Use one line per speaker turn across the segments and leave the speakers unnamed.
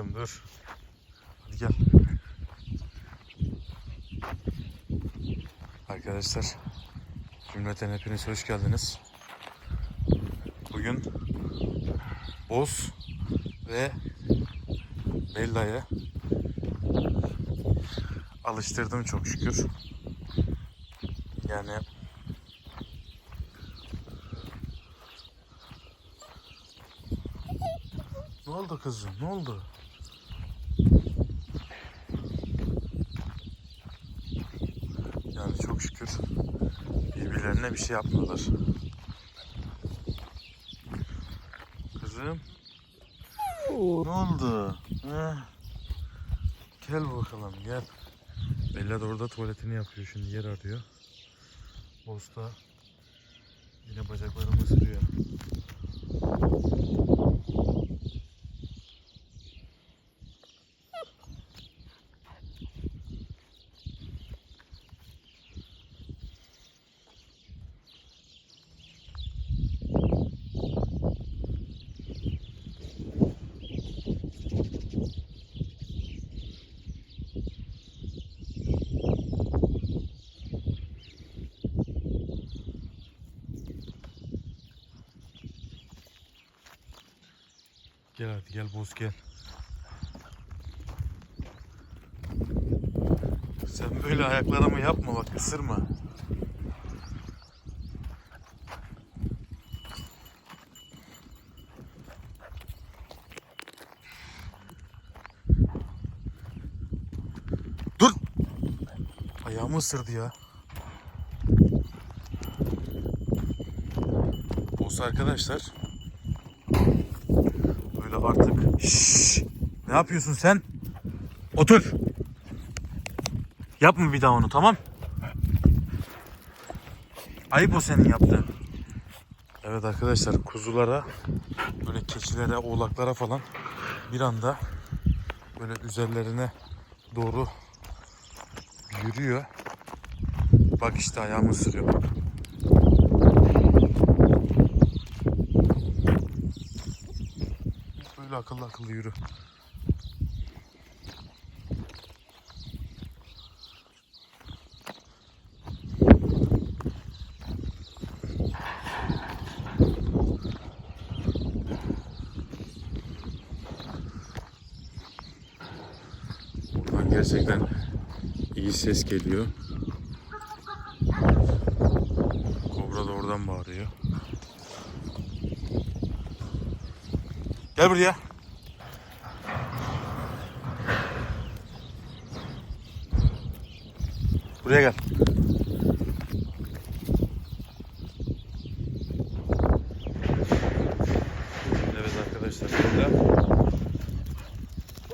kızım dur. Hadi gel. Arkadaşlar cümleten hepiniz hoş geldiniz. Bugün Boz ve Bella'yı alıştırdım çok şükür. Yani Ne oldu kızım? Ne oldu? Yani şükür birbirlerine bir şey yapmıyorlar. Kızım. Ne oldu? Heh. Gel bakalım gel. Bella da orada tuvaletini yapıyor şimdi yer arıyor. Bosta yine bacaklarımı ısırıyor. Gel boz gel. Sen böyle ayaklarımı yapma bak ısırma. Dur! Ayağımı ısırdı ya. Boz arkadaşlar. Böyle artık. Şşş! Ne yapıyorsun sen? Otur. Yapma bir daha onu tamam? Ayıp o senin yaptığın. Evet arkadaşlar kuzulara böyle keçilere, oğlaklara falan bir anda böyle üzerlerine doğru yürüyor. Bak işte ayağımı ısırıyor. Bak. Böyle akıllı akıllı yürü. Buradan gerçekten iyi ses geliyor. Gel buraya. Buraya gel. Evet arkadaşlar burada.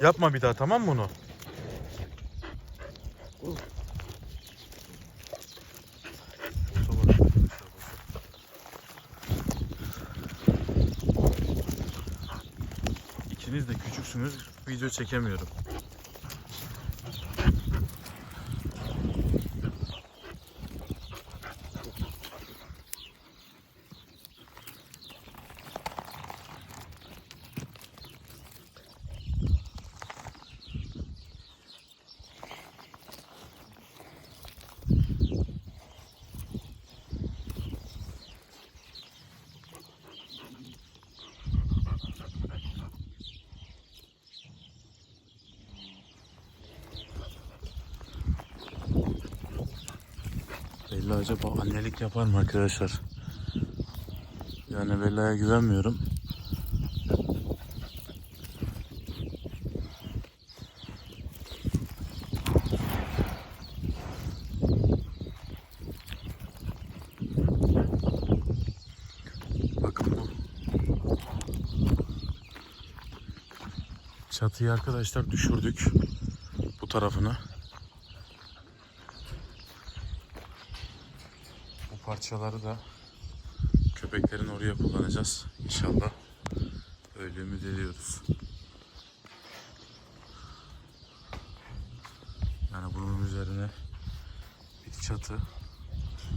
Yapma bir daha tamam mı bunu? Küçüksünüz. Video çekemiyorum. Bella acaba annelik yapar mı arkadaşlar? Yani Bella'ya güvenmiyorum. Bakın bu. Çatıyı arkadaşlar düşürdük. Bu tarafını. Parçaları da köpeklerin oraya kullanacağız. İnşallah öyle ümit ediyoruz. Yani bunun üzerine bir çatı.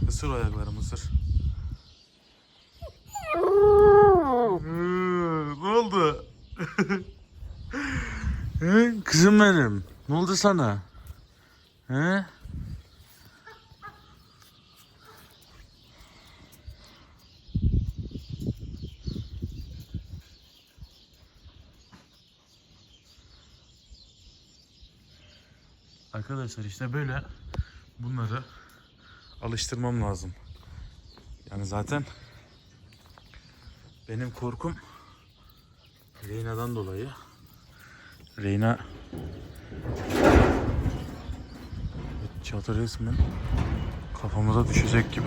Isır o ayaklarımı ısır. ne oldu? Kızım benim. Ne oldu sana? He? Arkadaşlar işte böyle bunları alıştırmam lazım. Yani zaten benim korkum Reyna'dan dolayı. Reyna çatı resmen kafamıza düşecek gibi.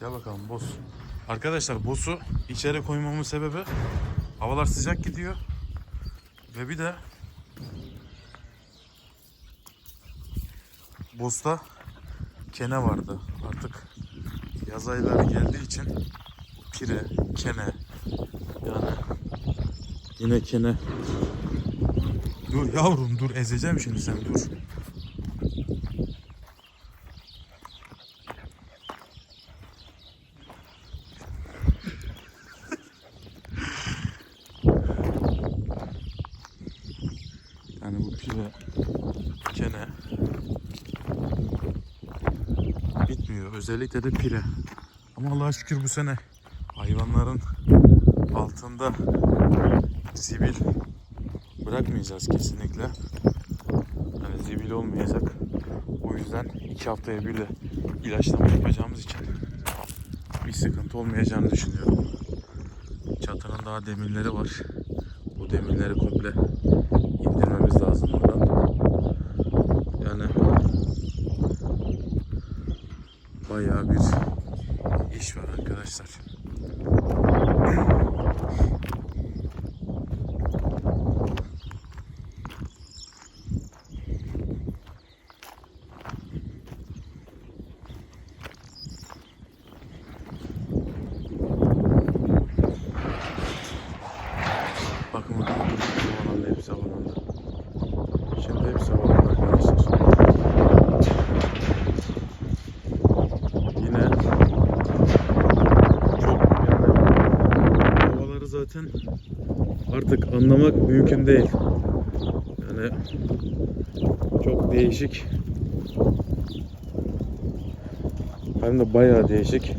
Gel bakalım boss. Arkadaşlar boss'u içeri koymamın sebebi havalar sıcak gidiyor. Ve bir de boss'ta kene vardı. Artık yaz ayları geldiği için pire, kene yani yine kene Dur yavrum dur ezeceğim şimdi sen dur. Yani bu pire, kene bitmiyor. Özellikle de pire. Ama Allah'a şükür bu sene hayvanların altında zibil bırakmayacağız kesinlikle. Yani zibil olmayacak. O yüzden iki haftaya bir de ilaçlama yapacağımız için bir sıkıntı olmayacağını düşünüyorum. Çatının daha demirleri var. Bu demirleri komple bir zaten artık anlamak mümkün değil. Yani çok değişik. Hem de bayağı değişik.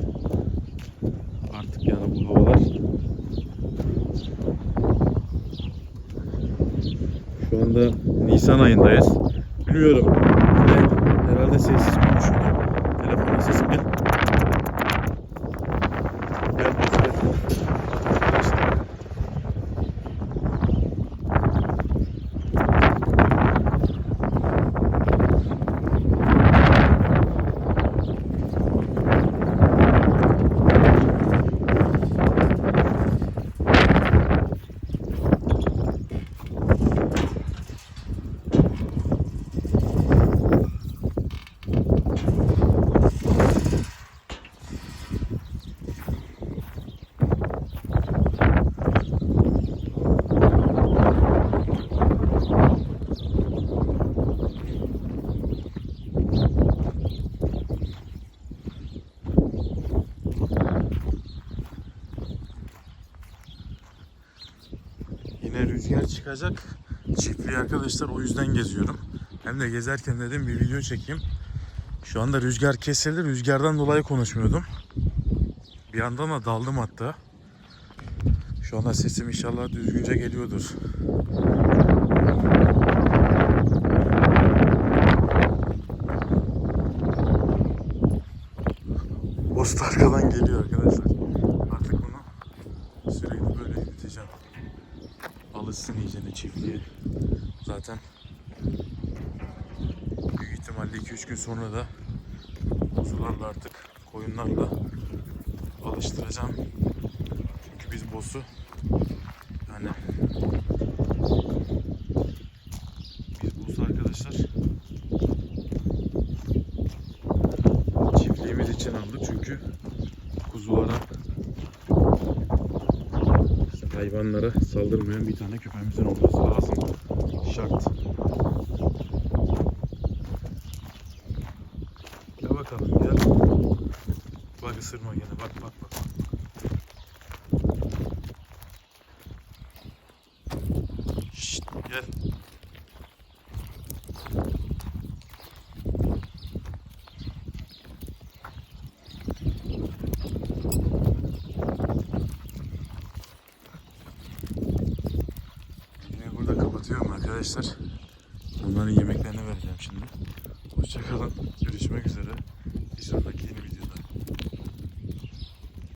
Artık yani bu havalar Şu anda Nisan ayındayız. Bilmiyorum. Yine herhalde sessiz konuşuyorum. Telefonun sesi gel. Gel boz gel. Arkadaşlar. Yine rüzgar çıkacak. Çiftliği arkadaşlar o yüzden geziyorum. Hem de gezerken dedim bir video çekeyim. Şu anda rüzgar kesildi. Rüzgardan dolayı konuşmuyordum. Bir yandan da daldım hatta. Şu anda sesim inşallah düzgünce geliyordur. Post arkadan geliyor arkadaşlar. Artık bunu sürekli böyle yürüteceğim. Çiftliğe. Zaten büyük ihtimalle 2-3 gün sonra da kuzularla artık koyunlarla alıştıracağım. Çünkü biz boss'u yani biz boss'u arkadaşlar çiftliğimiz için aldık çünkü kuzulara hayvanlara saldırmayan bir tane köpeğimizin olması lazım. Şart. Gel bakalım gel. Bak ısırma gene bak bak bak. Arkadaşlar. Onların yemeklerini vereceğim şimdi. Hoşçakalın.